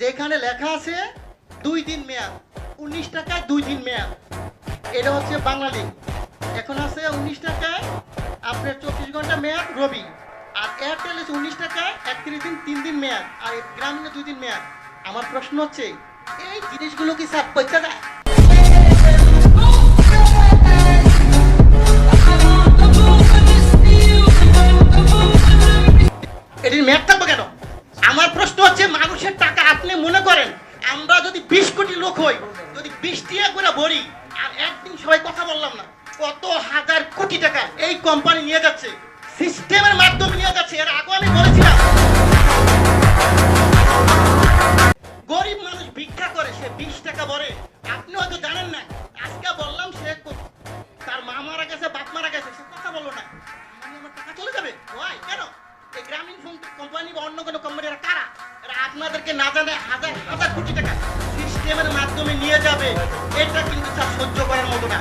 যেখানে লেখা আছে, দুই দিন মেয়াদ, উনিশ টাকায় দুই দিন মেয়াদ। এটা হচ্ছে বাঙালি এখন আছে উনিশ টাকায় আপনার চব্বিশ ঘণ্টা মেয়াদ রবি, আর এয়ারটেল আছে উনিশ টাকায় একত্রিশ দিন, তিন দিন মেয়াদ, আর গ্রামীণে দুই দিন মেয়াদ। আমার প্রশ্ন হচ্ছে, এই জিনিসগুলো কি স্যার পয়সা দেয় আপনি মনে করেন, আমরা যদি বিশ কোটি লোক হই, যদি বিশ টিয়া করে ভরি, আর একদিন সবাই কথা বললাম না, কত হাজার কোটি টাকা এই কোম্পানি নিয়ে যাচ্ছে সিস্টেমের মাধ্যমে নিয়ে যাচ্ছে, এর আগে আমি বলেছিলাম। গরিব মানুষ ভিক্ষা করে, সে বিশ টাকা ভরে। আপনি হয়তো জানেন না, আজকে বললাম সে তার মা মারা গেছে, বাপ মারা গেছে, সে কথা বলল না। আপনাদেরকে না জানে হাজার হাজার কোটি টাকা সিস্টেমের মাধ্যমে নিয়ে যাবে, এটা কিন্তু স্যার সহ্য করার মতো না।